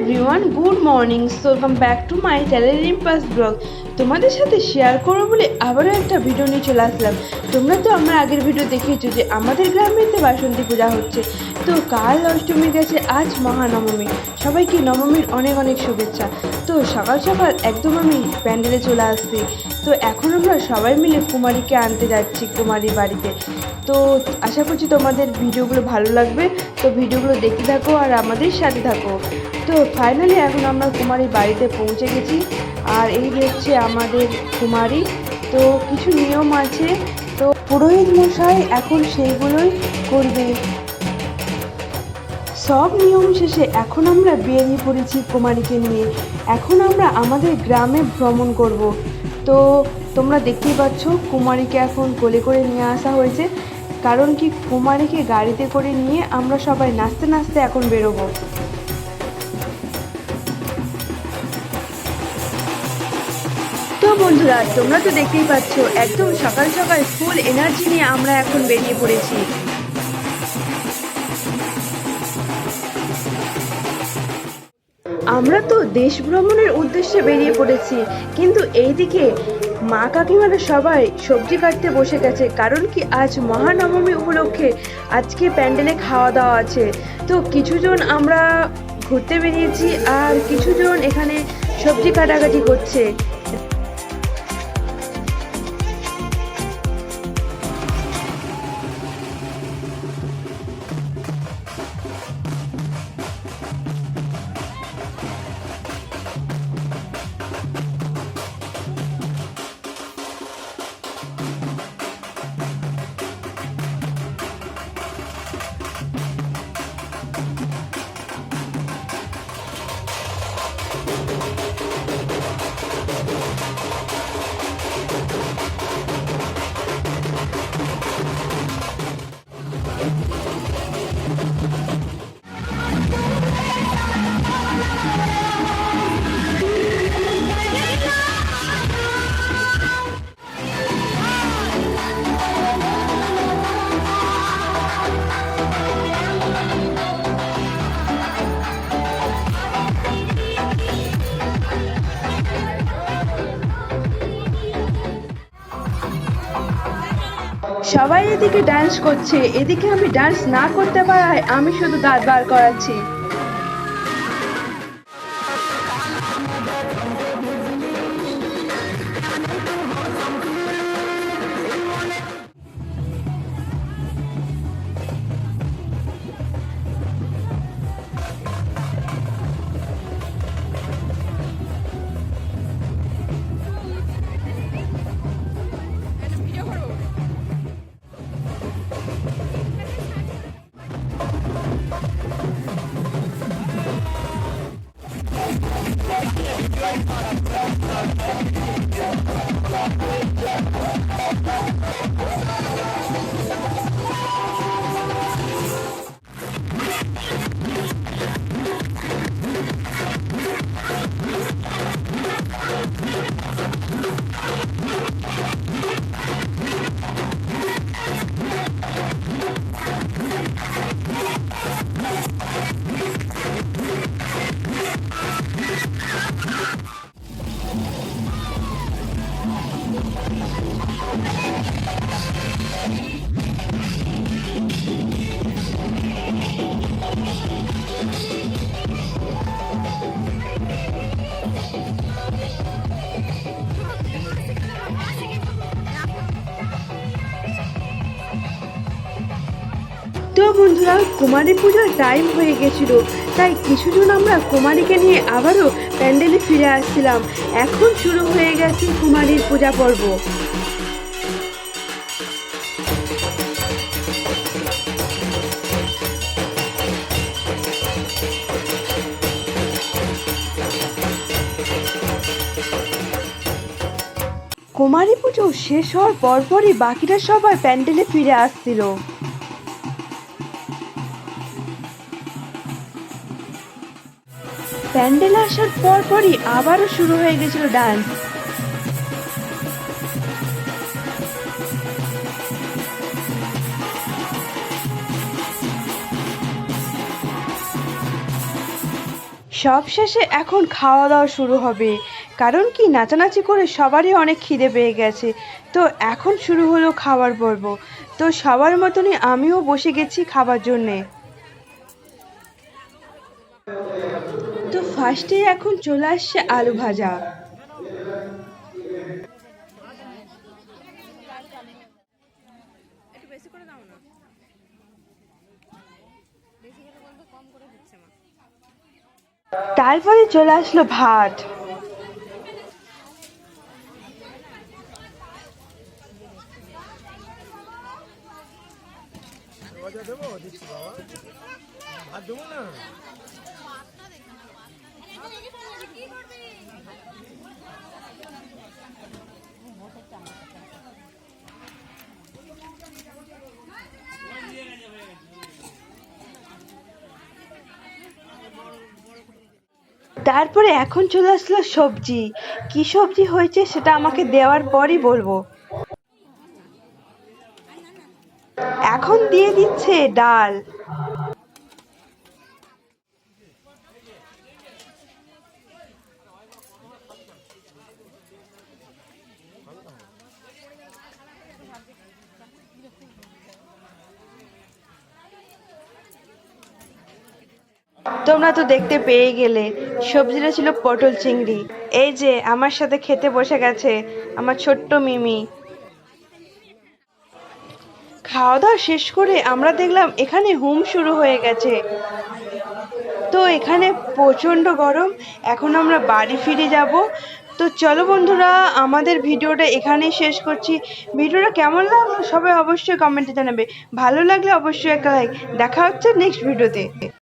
Everyone, good morning. So welcome back to my channel Rimpas Blog. তোমাদের সাথে share করো বলে আবারও একটা ভিডিও নিয়ে চলে আসলাম তোমরা তো আমরা আগের ভিডিও দেখেছো যে আমাদের গ্রামেতে বাসন্তী পূজা হচ্ছে তো কাল অষ্টমী গেছে আজ মহানবমী সবাইকে নবমীর অনেক অনেক শুভেচ্ছা তো সকাল সকাল একদম আমি প্যান্ডেলে চলে আসছি তো এখন আমরা সবাই মিলে কুমারীকে আনতে যাচ্ছি কুমারী বাড়িতে তো আশা করছি তোমাদের ভিডিওগুলো ভালো লাগবে তো ভিডিওগুলো দেখে থাকো আর আমাদের সাথে থাকো তো ফাইনালি এখন আমরা কুমারী বাড়িতে পৌঁছে গেছি আর এই হচ্ছে আমাদের কুমারী তো কিছু নিয়ম আছে তো পুরোহিত মশাই এখন সেইগুলোই করবে সব নিয়ম শেষে এখন আমরা বেরিয়ে পড়েছি কুমারীকে নিয়ে এখন আমরা আমাদের গ্রামে ভ্রমণ করব তো তোমরা দেখতেই পাচ্ছ কুমারীকে এখন কোলে করে নিয়ে আসা হয়েছে কারণ কি কুমারীকে গাড়িতে করে নিয়ে আমরা সবাই নাচতে নাচতে এখন বেরোবো বন্ধুরা তোমরা তো দেখতেই পাচ্ছ একদম সকাল সকাল ফুল এনার্জি নিয়ে আমরা এখন বেরিয়ে পড়েছি আমরা তো দেশ ভ্রমণের উদ্দেশ্যে বেরিয়ে পড়েছি কিন্তু এইদিকে মা কাকিমারা সবাই সবজি কাটতে বসে গেছে কারণ কি আজ মহানবমী উপলক্ষে আজকে প্যান্ডেলে খাওয়া দাওয়া আছে তো কিছুজন আমরা ঘুরতে বেরিয়েছি আর কিছুজন এখানে সবজি কাটাকাটি করছে সবাই এদিকে ডান্স করছে এদিকে আমি ডান্স না করতে পারায় আমি শুধু দাঁত বার করাচ্ছি you তো বন্ধুরা কুমারী পূজার টাইম হয়ে গেছিল তাই কিছুজন আমরা কুমারীকে নিয়ে আবারও প্যান্ডেলে ফিরে আসছিলাম এখন শুরু হয়ে গেছে কুমারীর পূজা পর্ব কুমারী পুজো শেষ হওয়ার পরপরই বাকিরা সবাই প্যান্ডেলে ফিরে আসছিল প্যান্ডেল আসার পর পরই আবারও শুরু হয়ে গেছিল ডান্স শেষে এখন খাওয়া দাওয়া শুরু হবে কারণ কি নাচানাচি করে সবারই অনেক খিদে পেয়ে গেছে তো এখন শুরু হলো খাবার পর্ব তো সবার মতনই আমিও বসে গেছি খাবার জন্যে ফার্স্টে এখন চলে আসছে আলু ভাজা তারপরে চলে আসলো ভাত ভাত দেবো না তারপরে এখন চলে আসলো সবজি কি সবজি হয়েছে সেটা আমাকে দেওয়ার পরই বলবো এখন দিয়ে দিচ্ছে ডাল তোমরা তো দেখতে পেয়ে গেলে সবজিটা ছিল পটল চিংড়ি এই যে আমার সাথে খেতে বসে গেছে আমার ছোট্ট মিমি খাওয়া দাওয়া শেষ করে আমরা দেখলাম এখানে হুম শুরু হয়ে গেছে তো এখানে প্রচণ্ড গরম এখন আমরা বাড়ি ফিরে যাব তো চলো বন্ধুরা আমাদের ভিডিওটা এখানেই শেষ করছি ভিডিওটা কেমন লাগলো সবাই অবশ্যই কমেন্টে জানাবে ভালো লাগলে অবশ্যই একটা লাইক দেখা হচ্ছে নেক্সট ভিডিওতে